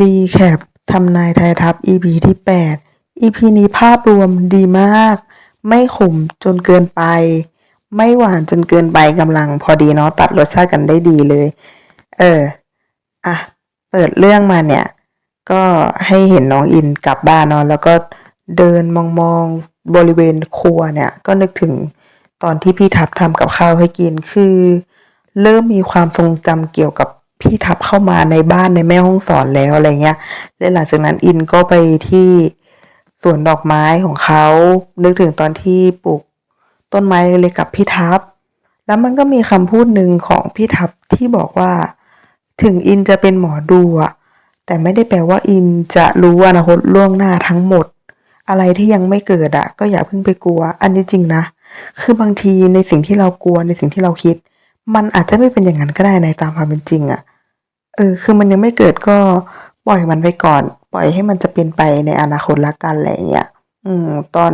รีแคปทำนายไทยทัพ EP ที่ 8 EP นี้ภาพรวมดีมาก ไม่ขมจนเกินไป ไม่หวานจนเกินไปกำลังพอดีเนาะตัดรสชาติกันได้ดีเลย เออ อะ เปิดเรื่องมาเนี่ย ก็ให้เห็นน้องอินกลับบ้านเนาะแล้วก็เดินมองมองบริเวณครัวเนี่ย ก็นึกถึงตอนที่พี่ทับทำกับข้าวให้กินคือ เริ่มมีความทรงจำเกี่ยวกับ พี่ทับเข้ามาในบ้านในแม่ห้องสอนแล้วอะไรเงี้ยและหลังจากนั้นอินก็ไปที่สวนดอกไม้ของเขานึกถึงตอนที่ปลูกต้นไม้เล็กๆกับพี่ทับ แล้วมันก็มีคำพูดหนึ่งของพี่ทับที่บอกว่า ถึงอินจะเป็นหมอดูอะแต่ไม่ได้แปลว่าอินจะรู้อนาคตล่วงหน้าทั้งหมด อะไรที่ยังไม่เกิดอะก็อย่าเพิ่งไปกลัว อันนี้จริงนะ คือบางทีในสิ่งที่เรากลัวในสิ่งที่เราคิด มันอาจจะไม่เป็นอย่างนั้นก็ได้ในตามความเป็นจริงอะเออ คือมันยังไม่เกิดก็ปล่อยมันไปก่อน ปล่อยให้มันจะเป็นไปในอนาคตละกันอะไรอย่างเงี้ย อืม ตอน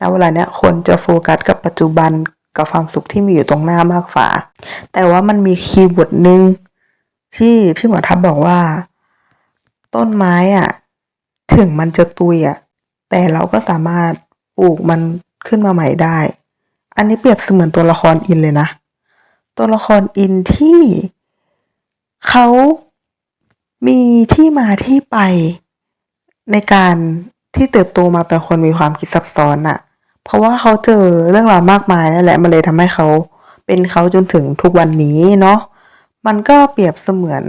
ณเวลาเนี้ยคนจะโฟกัสกับปัจจุบันกับความสุขที่มีอยู่ตรงหน้ามากกว่า แต่ว่ามันมีคีย์เวิร์ดหนึ่งที่พี่หมอทับบอกว่า ต้นไม้อะ ถึงมันจะตุยอะ แต่เราก็สามารถปลูกมันขึ้นมาใหม่ได้ อันนี้เปรียบเสมือนตัวละครอินเลยนะ ตัวละครอินที่เขามีที่มาที่ไปในการที่เติบโตมาเป็นคนมีความคิดซับซ้อนอะเพราะว่าเขาเจอเรื่องราวมากมายนั่นแหละมันเลยทำให้เขาเป็นเขาจนถึงทุกวันนี้เนาะมันก็เปรียบเสมือน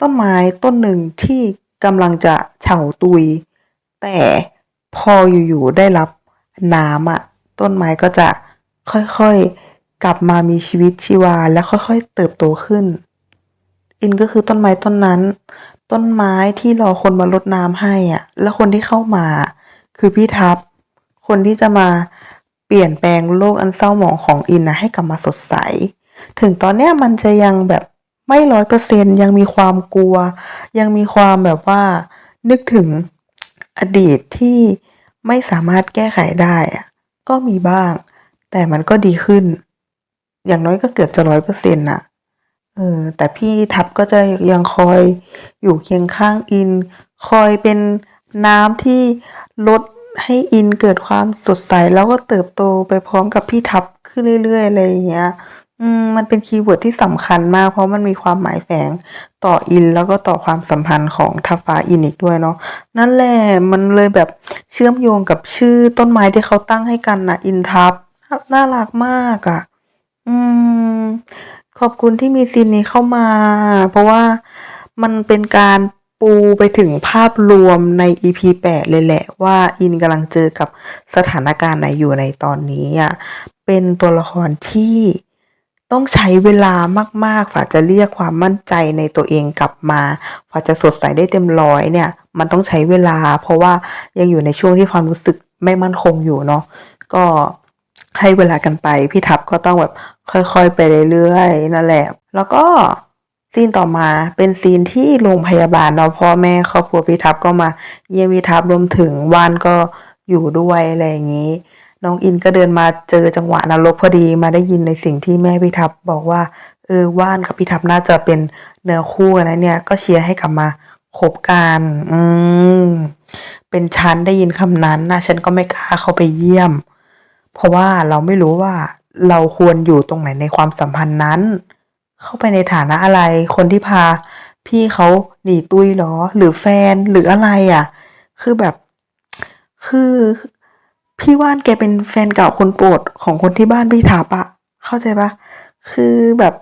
ต้นไม้ต้นหนึ่งที่กำลังจะเฉาตุย แต่พออยู่ๆได้รับน้ำอะต้นไม้ก็จะค่อยๆ กลับมามีชีวิตชีวาและค่อยๆ เติบโตขึ้น อินก็คือต้นไม้ต้นนั้น ต้นไม้ที่รอคนมารดน้ำให้อะ แล้วคนที่เข้ามา คือพี่ทับ คนที่จะมาเปลี่ยนแปลงโลกอันเศร้าหมองของอินนะให้กลับมาสดใส ถึงตอนเนี้ยมันจะยังแบบไม่ร้อยเปอร์เซนยังมีความกลัว ยังมีความแบบว่า นึกถึงอดีตที่ไม่สามารถแก้ไขได้อะก็มีบ้าง แต่มันก็ดีขึ้น อย่างน้อยก็เกือบจะร้อยเปอร์เซ็นต์น่ะเออแต่พี่ทับก็จะยังคอยอยู่เคียงข้างอิน คอยเป็นน้ำที่ลดให้อินเกิดความสดใสแล้วก็เติบโตไปพร้อมกับพี่ทับขึ้นเรื่อยๆอะไรอย่างเงี้ย อืมมันเป็นคีย์เวิร์ดที่สำคัญมาก เพราะมันมีความหมายแฝงต่ออินแล้วก็ต่อความสัมพันธ์ของทับฟ้าอินอีกด้วยเนาะนั่นแหละมันเลยแบบเชื่อมโยงกับชื่อต้นไม้ที่เขาตั้งให้กันนะอินทับน่ารักมากอะ่ะ อืม ขอบคุณที่มีซีนนี้เข้ามา เพราะว่ามันเป็นการปูไปถึงภาพรวมใน EP 8 เลยแหละ ว่าอินกำลังเจอกับสถานการณ์ไหนอยู่ในตอนนี้อะเป็นตัวละครที่ต้องใช้เวลามากๆฝ่าจะเรียกความมั่นใจในตัวเองกลับมาฝ่าจะสดใสได้เต็มร้อยเนี่ย มันต้องใช้เวลา เพราะว่ายังอยู่ในช่วงที่ความรู้สึกไม่มั่นคงอยู่เนาะก็ ให้เวลากันไป พี่ทับก็ต้องแบบค่อยๆ ไปเรื่อยๆนั่นแหละ แล้วก็ซีนต่อมาเป็นซีนที่โรงพยาบาลเนาพ่อแม่ครอบครัวพี่ทับก็มา เยี่ยมพี่ทับรวมถึงว่านก็อยู่ด้วยอะไรอย่างนี้ น้องอินก็เดินมาเจอจังหวะนรกพอดีมาได้ยินในสิ่งที่แม่พี่ทับบอกว่าเออว่านกับพี่ทับน่าจะเป็นเนื้อคู่กันนะเนี่ยก็เชียร์ให้กลับมาคบกันอืมเป็นฉันได้ยินคำนั้นนะฉันก็ไม่กล้าเข้าไปเยี่ยม เพราะว่าเราไม่รู้ว่าเราควรอยู่ตรงไหนในความสัมพันธ์นั้น เข้าไปในฐานะอะไร คนที่พา พี่เขาหนีตุยหรอ หรือแฟนหรืออะไรอะ คือแบบ คือ พี่ว่านแกเป็นแฟนเก่าคนโปรดของคนที่บ้านพี่ถาปะเข้าใจปะคือแบบ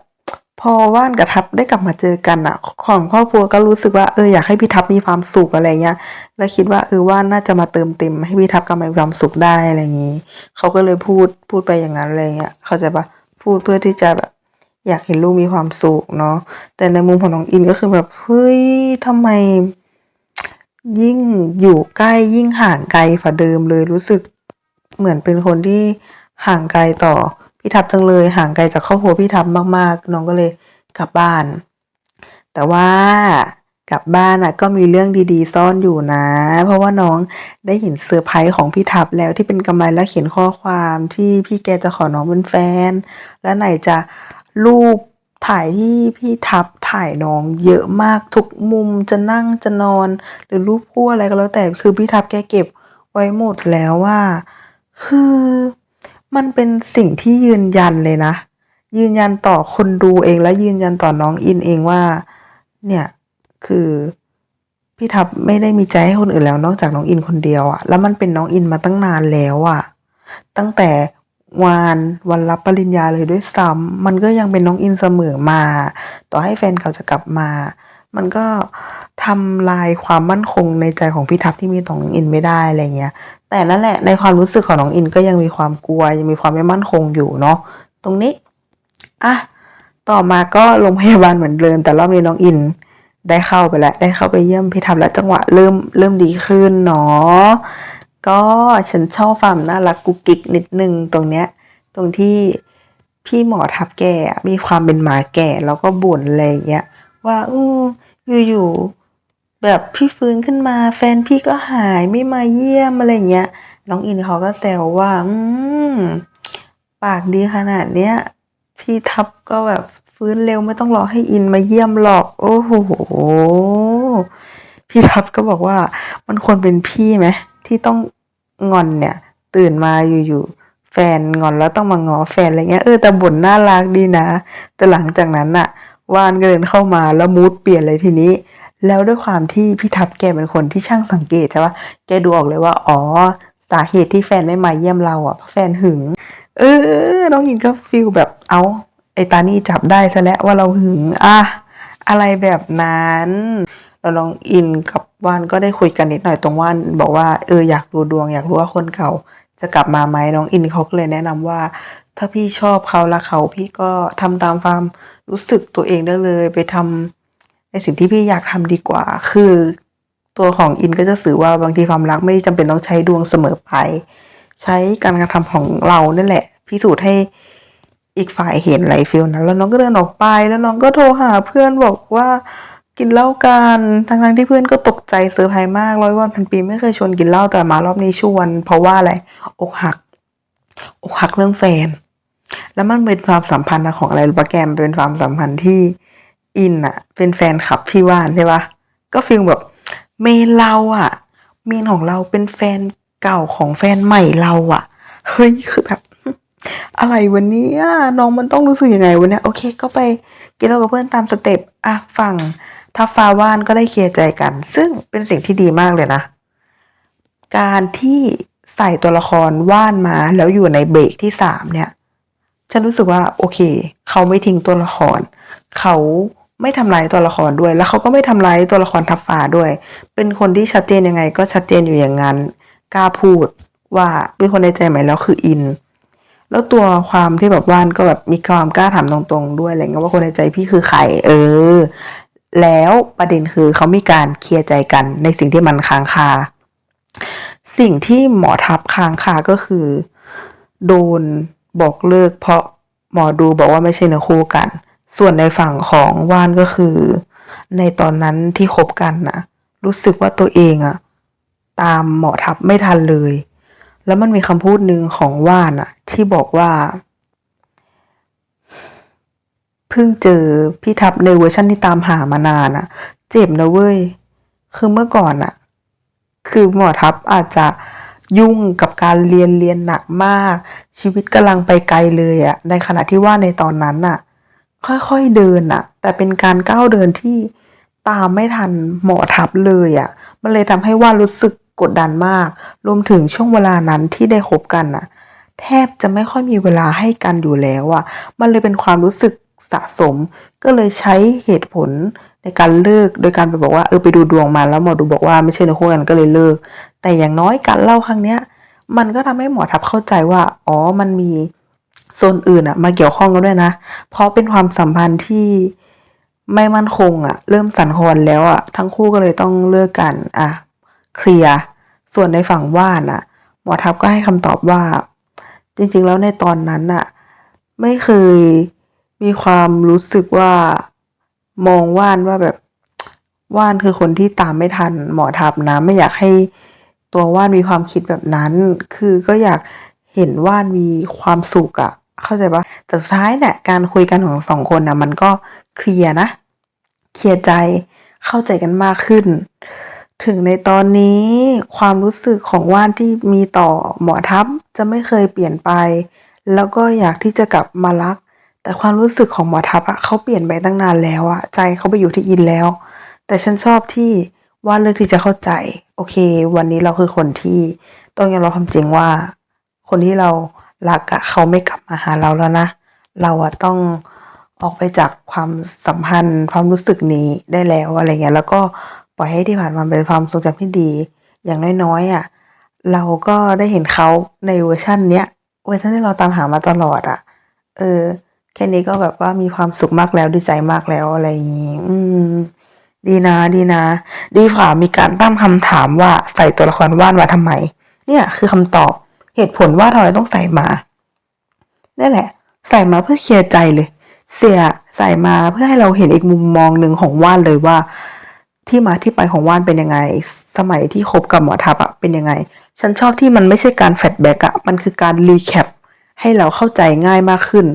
พอว่านกับทับได้กลับมาเจอกันอะของครอบครัวก็รู้สึกว่าเอออยากให้พี่ทับมีความสุขอะไรเงี้ยแล้วคิดว่าเออว่านน่าจะมาเติมเต็มให้พี่ทับกลับมามีความสุขได้อะไรอย่างงี้เขาก็เลยพูดพูดไปอย่างนั้นอะไรเงี้ยเข้าใจปะพูดเพื่อที่จะแบบ อยากเห็นลูกมีความสุขเนาะแต่ในมุมของน้องอินก็คือแบบเฮ้ยทำไม ยิ่งอยู่ใกล้ยิ่งห่างไกลฝ่าเดิมเลยรู้สึกเหมือนเป็นคนที่ห่างไกลต่อ พี่ทับจังเลยห่างไกลจากครอบครัวพี่ทับมากๆ น้องก็เลยกลับบ้าน แต่ว่ากลับบ้านอะก็มีเรื่องดีๆ ซ่อนอยู่นะ เพราะว่าน้องได้เห็นเซอร์ไพรส์ของพี่ทับแล้วที่เป็นกำไรและเขียนข้อความที่พี่แกจะขอน้องเป็นแฟน และไหนจะรูปถ่ายที่พี่ทับถ่ายน้องเยอะมากทุกมุมจะนั่งจะนอน หรือรูปคู่อะไรก็แล้วแต่คือพี่ทับแกเก็บไว้หมดแล้วว่าคือ มันเป็นสิ่งที่ยืนยันเลยนะ ยืนยันต่อคนดูเองและยืนยันต่อน้องอินเองว่า เนี่ยคือพี่ทับไม่ได้มีใจให้คนอื่นแล้วนอกจากน้องอินคนเดียวอะแล้วมันเป็นน้องอินมาตั้งนานแล้วอะตั้งแต่วานวันรับปริญญาเลยด้วยซ้ำมันก็ยังเป็นน้องอินเสมอมา ต่อให้แฟนเขาจะกลับมา มันก็ทำลายความมั่นคงในใจของพี่ทับที่มีต่อน้องอินไม่ได้อะไรเงี้ย แต่นั่นแหละในความรู้สึกของน้องอินก็ยังมีความกลัว ยังมีความไม่มั่นคงอยู่เนาะตรงนี้อะต่อมาก็โรงพยาบาลเหมือนเดิมแต่รอบนี้น้องอินได้เข้าไปแล้ว ได้เข้าไปเยี่ยมพี่ทับแล้วจังหวะเริ่มเริ่มดีขึ้นเนาะก็ฉันชอบความน่ารักกุกกิกนิดนึงตรงเนี้ย ตรงที่พี่หมอทับแกอะมีความเป็นหมาแก่แล้วก็บ่นอะไรอย่างเงี้ยว่าอืออยู่ๆ แบบพี่ฟื้นขึ้นมาแฟนพี่ก็หายไม่มาเยี่ยมอะไรเงี้ยน้องอินเขาก็แซวว่า อืมปากดีขนาดเนี้ยพี่ทับก็แบบฟื้นเร็วไม่ต้องรอให้อินมาเยี่ยมหรอก โอ้โหพี่ทับก็บอกว่า มันควรเป็นพี่ไหมที่ต้องงอนเนี่ย ตื่นมาอยู่ๆแฟนงอนแล้วต้องมางอแฟนอะไรเงี้ยเออแต่บ่นน่ารักดีนะ แต่หลังจากนั้นน่ะวานก็เดินเข้ามาแล้วมูดเปลี่ยนเลยทีนี้ แล้วด้วยความที่พี่ทับแกเป็นคนที่ช่างสังเกตใช่ปะแกดูออกเลยว่าอ๋อสาเหตุที่แฟนไม่มาเยี่ยมเราอะเพราะแฟนหึง เออน้องอินก็ฟีลแบบเอาไอตานี่จับได้ซะแล้วว่าเราหึงอะอะไรแบบนั้นแล้วน้องอินกับว่านก็ได้คุยกันนิดหน่อยตรงว่านบอกว่าเอออยากดูดวงอยากรู้ว่าคนเก่าจะกลับมาไหมน้องอินเขาก็เลยแนะนำว่า ถ้าพี่ชอบเขาละเขาพี่ก็ทำตามความรู้สึกตัวเองได้เลยไปทำ ในสิ่งที่พี่อยากทำดีกว่า คือ ตัวของอินก็จะสื่อว่าบางทีความรักไม่จำเป็นต้องใช้ดวงเสมอไป ใช้การกระทำของเรานั่นแหละ พิสูจน์ให้อีกฝ่ายเห็นไรฟิลนั้นแล้วน้องก็เดินออกไปแล้วน้องก็โทรหาเพื่อนบอกว่ากินเหล้ากันทั้งทั้งที่เพื่อนก็ตกใจเซอร์ไพรส์มากร้อยวันพันปีไม่เคยชวนกินเหล้าแต่มารอบนี้ชวน เพราะว่าอะไรอกหัก อกหักเรื่องแฟน แล้วมันเป็นความสัมพันธ์ของอะไรรูปะแกมเป็นความสัมพันธ์ที่ อินอะเป็นแฟนคลับพี่ว่านใช่ปะก็ฟีลแบบเมนเราอะเมนของเราเป็นแฟนเก่าของแฟนใหม่เราอะเฮ้ยคือแบบอะไรวันนี้น้องมันต้องรู้สึกยังไงวันนี้โอเค ก็ไปกินเหล้ากับเพื่อนตามสเต็ปอะฝั่งทัฟฟ้าว่านก็ได้เคลียร์ใจกัน ซึ่งเป็นสิ่งที่ดีมากเลยนะ การที่ใส่ตัวละครว่านมาแล้วอยู่ในเบรกที่สามเนี่ย ฉันรู้สึกว่า โอเค เขาไม่ทิ้งตัวละคร เขา ไม่ทำร้ายตัวละครด้วย แล้วเขาก็ไม่ทำร้ายตัวละครทับฟ้าด้วย เป็นคนที่ชัดเจนยังไง ก็ชัดเจนอยู่อย่างนั้น กล้าพูดว่าเป็นคนในใจใหม่แล้วคืออิน แล้วตัวความที่แบบว่านก็แบบมีความกล้าถามตรงๆ ด้วยอะไรเงี้ยว่าคนในใจพี่คือใครเออ แล้วประเด็นคือเขามีการเคลียร์ใจกันในสิ่งที่มันค้างคา สิ่งที่หมอทับค้างคาก็คือ โดนบอกเลิกเพราะหมอดูบอกว่าไม่ใช่เนื้อคู่กัน ส่วนในฝั่งของว่านก็คือ ในตอนนั้นที่คบกันนะรู้สึกว่าตัวเองอะตามหมอทับไม่ทันเลย แล้วมันมีคำพูดหนึ่งของว่านอะที่บอกว่าเพิ่งเจอพี่ทับในเวอร์ชันที่ตามหามานานอะเจ็บนะเว้ย คือเมื่อก่อนอะคือหมอทับอาจจะยุ่งกับการเรียนเรียนหนักมาก ชีวิตกำลังไปไกลเลยอะในขณะที่ว่าในตอนนั้นอะ ค่อยๆเดินอะแต่เป็นการก้าวเดินที่ตามไม่ทันหมอทับเลยอะมันเลยทำให้ว่ารู้สึกกดดันมาก รวมถึงช่วงเวลานั้นที่ได้คบกันอะแทบจะไม่ค่อยมีเวลาให้กันอยู่แล้วอะมันเลยเป็นความรู้สึกสะสม ก็เลยใช้เหตุผลในการเลิกโดยการไปบอกว่าเออไปดูดวงมาแล้วหมอดูบอกว่าไม่ใช่เนื้อคู่กันก็เลยเลิก แต่อย่างน้อยการเล่าครั้งเนี้ย มันก็ทำให้หมอทับเข้าใจว่า อ๋อมันมี โซนอื่นอะมาเกี่ยวข้องกันด้วยนะ เพราะเป็นความสัมพันธ์ที่ไม่มั่นคงอะเริ่มสั่นคลอนแล้วอะทั้งคู่ก็เลยต้องเลิกกันอะเคลียร์ส่วนในฝั่งว่านอะหมอทับก็ให้คำตอบว่า จริงๆแล้วในตอนนั้นน่ะไม่เคยมีความรู้สึกว่ามองว่านว่าแบบว่านคือคนที่ตามไม่ทันหมอทับนะ ไม่อยากให้ตัวว่านมีความคิดแบบนั้น คือก็อยากเห็นว่านมีความสุขอะ เข้าใจปะแต่สุดท้ายเนี่ยการคุยกันของสองคนนะมันก็เคลียร์นะเคลียร์ใจเข้าใจกันมากขึ้น ถึงในตอนนี้ความรู้สึกของว่านที่มีต่อหมอทัพจะไม่เคยเปลี่ยนไป แล้วก็อยากที่จะกลับมารัก แต่ความรู้สึกของหมอทัพอะเขาเปลี่ยนไปตั้งนานแล้วอะใจเขาไปอยู่ที่อินแล้ว แต่ฉันชอบที่ว่านเลือกที่จะเข้าใจ โอเค วันนี้เราคือคนที่ต้องยอมรับความจริงว่า คนที่เรา รักอะเขาไม่กลับมาหาเราแล้วนะ เราอะต้องออกไปจากความสัมพันธ์ ความรู้สึกนี้ได้แล้วอะไรเงี้ยแล้วก็ปล่อยให้ที่ผ่านมาเป็นความทรงจำที่ดี อย่างน้อยๆอะเราก็ได้เห็นเขาในเวอร์ชันเนี้ยเวอร์ชันที่เราตามหามาตลอดอะเออ แค่นี้ก็แบบว่ามีความสุขมากแล้วดีใจมากแล้วอะไรอย่างงี้อืมดีนะดีนะ ดีกว่ามีการตั้งคำถามว่าใส่ตัวละครว่านมาทำไม เนี่ยคือคำตอบ เหตุผลว่าทำไมต้องใส่มานั่นแหละ ใส่มาเพื่อเคลียร์ใจเลย เสียใส่มาเพื่อให้เราเห็นอีกมุมมองหนึ่งของว่านเลยว่า ที่มาที่ไปของว่านเป็นยังไง สมัยที่คบกับหมอทับอะเป็นยังไง ฉันชอบที่มันไม่ใช่การแฟลชแบ็กอะมันคือการรีแคปให้เราเข้าใจง่ายมากขึ้น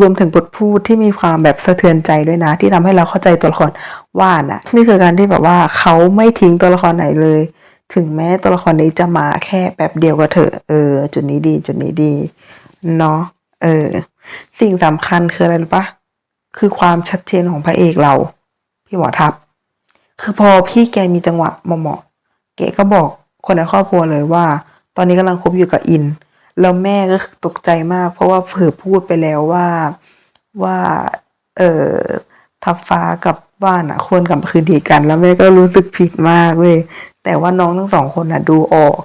รวมถึงบทพูดที่มีความแบบสะเทือนใจด้วยนะ ที่ทำให้เราเข้าใจตัวละครว่านอะนี่คือการที่แบบว่าเขาไม่ทิ้งตัวละครไหนเลย ถึงแม้ตัวละครนี้จะมาแค่แบบเดียวก็เถอะเออ จุดนี้ดี จุดนี้ดีเนาะเออ สิ่งสำคัญคืออะไรรู้ปะคือความชัดเจนของพระเอกเรา พี่หมอทัพคือพอพี่แกมีจังหวะเหมาะๆแกก็บอกคนในครอบครัวเลยว่า ตอนนี้กำลังคบอยู่กับอิน แล้วแม่ก็ตกใจมาก เพราะว่าเผื่อพูดไปแล้วว่าว่า เออทับฟ้ากับบ้านอะควรกลับคืนดีกัน แล้วแม่ก็รู้สึกผิดมากเว้ย แต่ว่าน้องทั้งสองคนอะ ดูออก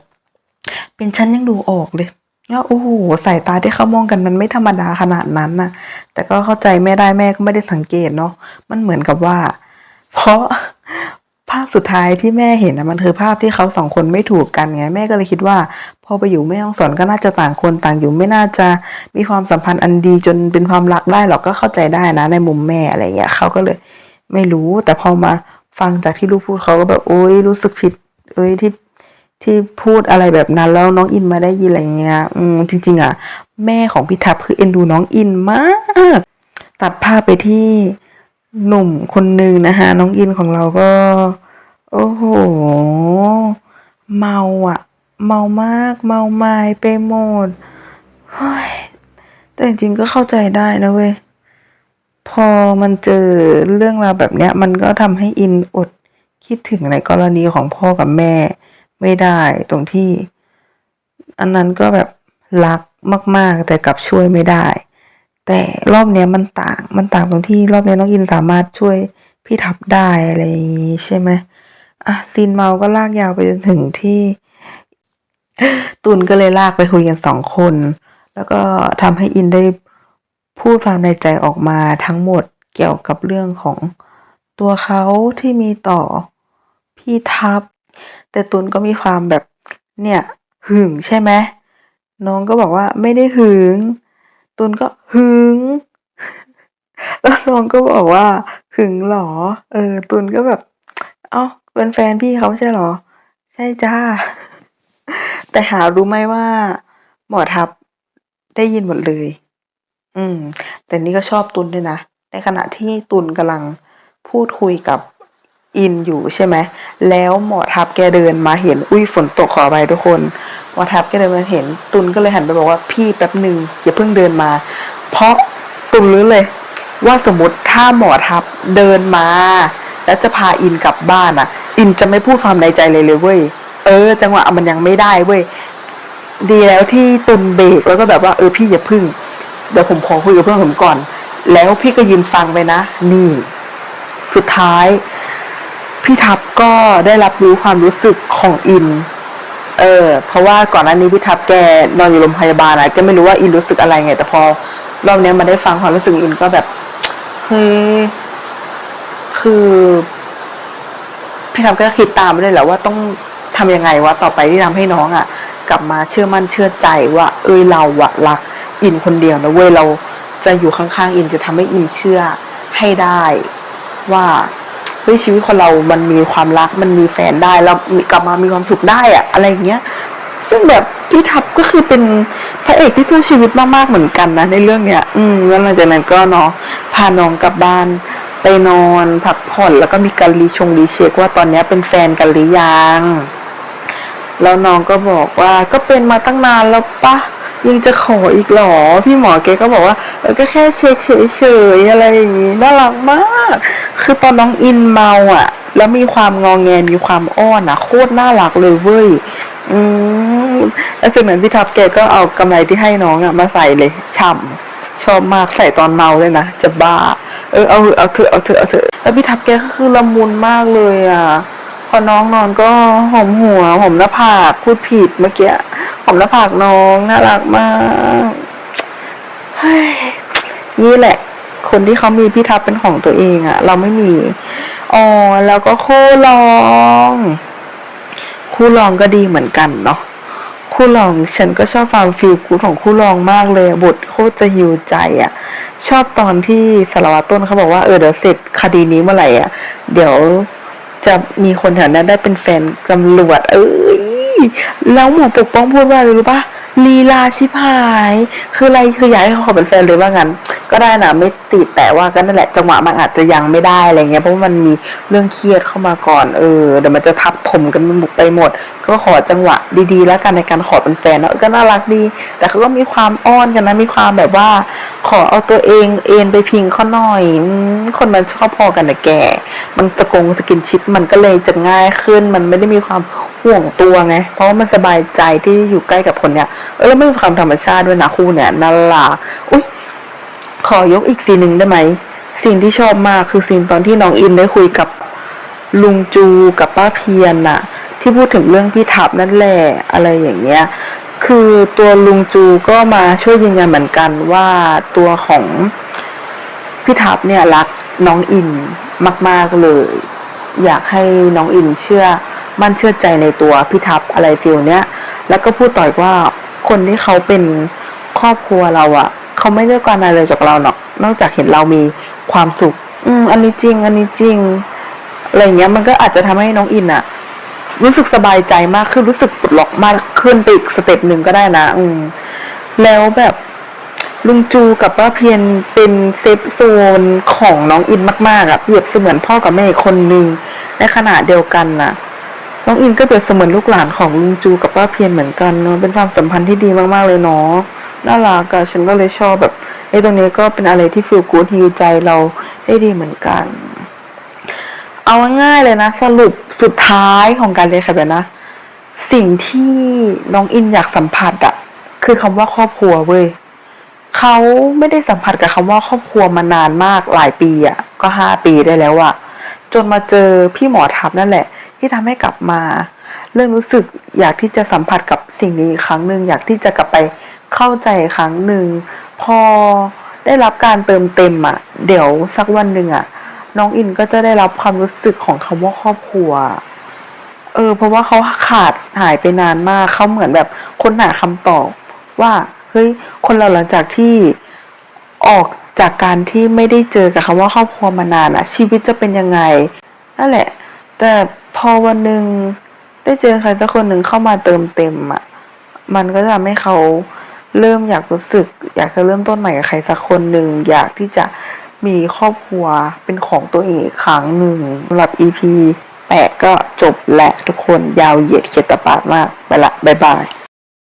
เป็นฉันยังดูออกเลยว่าโอ้โหสายตาที่เขามองกันมันไม่ธรรมดาขนาดนั้นน่ะ แต่ก็เข้าใจแม่ได้แม่ก็ไม่ได้สังเกตเนาะมันเหมือนกับว่า เพราะภาพสุดท้ายที่แม่เห็นนะมันคือภาพที่เขาสองคนไม่ถูกกันไงแม่ก็เลยคิดว่า พอไปอยู่แม่ห้องสอนก็น่าจะต่างคนต่างอยู่ไม่น่าจะมีความสัมพันธ์อันดีจนเป็นความรักได้หรอกก็เข้าใจได้นะ ในมุมแม่อะไรเงี้ยเขาก็เลย ไม่รู้แต่พอมาฟังจากที่ลูกพูดเขาก็แบบโอ๊ยรู้สึกผิด เอ้ยที่ที่พูดอะไรแบบนั้นแล้วน้องอินมาได้ยินอะไรเงี้ย อืมจริง ๆ อะ แม่ของพี่ทับคือเอ็นดูน้องอินมาก ตัดภาพไปที่หนุ่มคนหนึ่งนะคะน้องอินของเราก็ โอ้โห เมาอะ เมามาก เมาไม้ไปหมดเฮ้ยแต่จริงๆก็เข้าใจได้นะเว้ยพอมันเจอเรื่องราวแบบเนี้ย มันก็ทำให้อินอด คิดถึงในกรณีของพ่อกับแม่ไม่ได้ตรงที่ อันนั้นก็แบบรักมาก ๆ แต่กลับช่วยไม่ได้ แต่รอบเนี้ยมันต่างมันต่างตรงที่รอบเนี้ยน้องอินสามารถช่วยพี่ทับได้อะไรอย่างงี้ใช่ไหมอะซีนเมาก็ลากยาวไปจนถึงที่ ตุนก็เลยลากไปคุยกันสองคน แล้วก็ทำให้อินได้พูดความในใจออกมาทั้งหมดเกี่ยวกับเรื่องของตัวเขาที่มีต่อ พี่ทับ แต่ตุนก็มีความแบบเนี่ยหึงใช่ไหมน้องก็บอกว่าไม่ได้หึง ตุนก็หึง แล้วน้องก็บอกว่าหึงหรอ เออ ตุนก็แบบ เอ้าเป็นแฟนพี่เขาใช่หรอ ใช่จ้า แต่หารู้ไหมว่า หมอทับได้ยินหมดเลย อืม แต่นี่ก็ชอบตุนด้วยนะ ในขณะที่ตุนกำลังพูดคุยกับ อินอยู่ใช่ไหมแล้วหมอทับแกเดินมาเห็น อุ้ยฝนตกขอไปทุกคนหมอทับแกเดินมาเห็น ตุนก็เลยหันไปบอกว่าพี่แป๊บหนึ่งอย่าเพิ่งเดินมา เพราะตุนรู้เลย ว่าสมมติถ้าหมอทับเดินมา แล้วจะพาอินกลับบ้านอะ อินจะไม่พูดความในใจเลยเลยเว้ยเออ จังหวะมันยังไม่ได้เว้ยดีแล้วที่ตุนเบรกแล้วก็แบบว่าเออพี่อย่าพึ่งเดี๋ยวผมขอคุยกับเพื่อนผมก่อน แล้วพี่ก็ยืนฟังไปนะ นี่ สุดท้าย พี่ทับก็ได้รับรู้ความรู้สึกของอิน เออ เพราะว่าก่อนหน้านี้พี่ทับแกนอนอยู่โรงพยาบาลอะก็ไม่รู้ว่าอินรู้สึกอะไรไง แต่พอรอบนี้มาได้ฟังความรู้สึกอินก็แบบเฮ้ยคือพี่ทับก็คิดตามไปเลยแหละว่าต้องทำยังไงวะต่อไปที่ทำให้น้องอะ่ะ กลับมาเชื่อมั่นเชื่อใจว่า เอ้ยเราอะรักอินคนเดียวนะเว้ยเราจะอยู่ข้างๆอินจะทำให้อินเชื่อให้ได้ว่า เฮ้ยชีวิตคนเรามันมีความรักมันมีแฟนได้แล้วกลับมามีความสุขได้อะอะไรอย่างเงี้ย ซึ่งแบบพี่ทับก็คือเป็นพระเอกที่สู้ชีวิตมากๆเหมือนกันนะในเรื่องเนี้ย อืมแล้วหลังจากนั้นก็เนาะพาน้องกลับบ้านไปนอนพักผ่อนแล้วก็มีการรีชงรีเช็คว่าตอนนี้เป็นแฟนกันหรือยัง แล้วน้องก็บอกว่าก็เป็นมาตั้งนานแล้วปะ ยังจะขออีกหรอ พี่หมอแกก็บอกว่าเออก็แค่เช็คเฉยๆอะไรอย่างงี้น่ารักมาก คือตอนน้องอินเมาอะ แล้วมีความงองแงมีความอ้อนอะ โคตรน่ารักเลยเว้ยอืมแล้วจากนั้นพี่ทับแกก็เอากำไรที่ให้น้องอะมาใส่เลยฉ่ำชอบมากใส่ตอนเมาเลยนะจะบ้า เออเอาเถอะเอาเถอะเอาเถอะเอาเถอะแล้วพี่ทับแกก็คือละมุนมากเลยอะพอน้องนอนก็หอมหัวหอมหน้าผากพูดผิดเมื่อกี้ หอมหน้าผากน้องน่ารักมากนี่แหละ คนที่เขามีพี่ทับเป็นของตัวเองอะเราไม่มีอ๋อแล้วก็คู่รอง คู่รองก็ดีเหมือนกันเนาะคู่รองฉันก็ชอบความฟีลกูดของคู่รองมากเลยบทโคตรจะฮิวใจอะชอบตอนที่สารวัตรต้นเขาบอกว่าเออเดี๋ยวเสร็จคดีนี้เมื่อไหร่อะเดี๋ยวจะมีคนแถวนั้นได้เป็นแฟนตำรวจเอ้ย แล้วหมอปกป้องพูดว่าอะไรรู้ปะลีลาชิบหาย คืออะไรคืออยากให้เขาขอเป็นแฟนเลยว่างั้น ก็ได้นะไม่ติดแต่ว่าก็นั่นแหละจังหวะมันอาจจะยังไม่ได้อะไรเงี้ยเพราะมันมีเรื่องเครียดเข้ามาก่อนเออเดี๋ยวมันจะทับถมกันไปหมด ก็ขอจังหวะดีๆ แล้วกันในการขอเป็นแฟนเนาะก็น่ารักดี แต่เขาก็มีความอ้อนกันนะมีความแบบว่า ขอเอาตัวเองเอ็นไปพิงเขาหน่อยคนมันชอบพอกันนะแกมันสกงสกินชิปมันก็เลยจะง่ายขึ้น มันไม่ได้มีความห่วงตัวไง เพราะว่ามันสบายใจที่อยู่ใกล้กับคนเนี้ยเออแล้วไม่มีความธรรมชาติด้วยนะคู่เนี่ยน่ารักอุ้ย ขอยกอีกซีนหนึ่งได้ไหมซีนที่ชอบมากคือซีนตอนที่น้องอินได้คุยกับลุงจูกับป้าเพียนน่ะ ที่พูดถึงเรื่องพี่ทับนั่นแหละอะไรอย่างเงี้ย คือตัวลุงจูก็มาช่วยยืนยันเหมือนกันว่าตัวของพี่ทับเนี่ยรักน้องอินมาก ๆ เลย อยากให้น้องอินเชื่อมั่นเชื่อใจในตัวพี่ทับอะไรฟิลเนี้ย แล้วก็พูดต่ออีกว่าคนที่เขาเป็นครอบครัวเราอะ เขาไม่ได้การอะไรจากเราหรอก นอกจากเห็นเรามีความสุข อืม อันนี้จริง อันนี้จริง อะไรอย่างเงี้ย มันก็อาจจะทำให้น้องอินอะรู้สึกสบายใจมากขึ้น รู้สึกปลดล็อกมากขึ้นไปอีกสเต็ปหนึ่งก็ได้นะ อืม แล้วแบบลุงจูกับป้าเพียนเป็นเซฟโซนของน้องอินมากๆอะเปรียบเสมือนพ่อกับแม่คนหนึ่งในขณะเดียวกันน่ะ น้องอินก็เปรียบเสมือนลูกหลานของลุงจูกับป้าเพียนเหมือนกันเนาะเป็นความสัมพันธ์ที่ดีมากๆเลยเนาะ น่ารักอะฉันก็เลยชอบแบบไอ้ตรงนี้ก็เป็นอะไรที่ฟีลกู๊ดฮิวใจเราได้ดีเหมือนกัน เอาง่ายเลยนะ สรุปสุดท้ายของการเรียนค่ะแบบนะ สิ่งที่น้องอินอยากสัมผัสอะคือคำว่าครอบครัวเว้ยเขาไม่ได้สัมผัสกับคำว่าครอบครัวมานานมากหลายปีอะก็ห้าปีได้แล้วอะจนมาเจอพี่หมอทับนั่นแหละ ที่ทำให้กลับมา เริ่มรู้สึกอยากที่จะสัมผัสกับสิ่งนี้อีกครั้งหนึ่งอยากที่จะกลับไป เข้าใจครั้งหนึ่งพอได้รับการเติมเต็มอะเดี๋ยวสักวันหนึ่งอะน้องอินก็จะได้รับความรู้สึกของคำว่าครอบครัว เออ เพราะว่าเขาขาดหายไปนานมากเขาเหมือนแบบค้นหาคำตอบว่าเฮ้ยคนเราหลังจากที่ออกจากการที่ไม่ได้เจอกับคำว่าครอบครัวมานานอะชีวิตจะเป็นยังไงนั่นแหละ แต่พอวันหนึ่งได้เจอใครสักคนหนึ่งเข้ามาเติมเต็มอะมันก็จะทำให้เขา เริ่มอยากรู้สึก อยากจะเริ่มต้นใหม่กับใครสักคนหนึ่งอยากที่จะมีครอบครัวเป็นของตัวเองครั้งหนึ่งสำหรับ EP แปดก็จบแหละทุกคนยาวเหยียดเขียดตะปาดมาก ไปละ บ๊ายบาย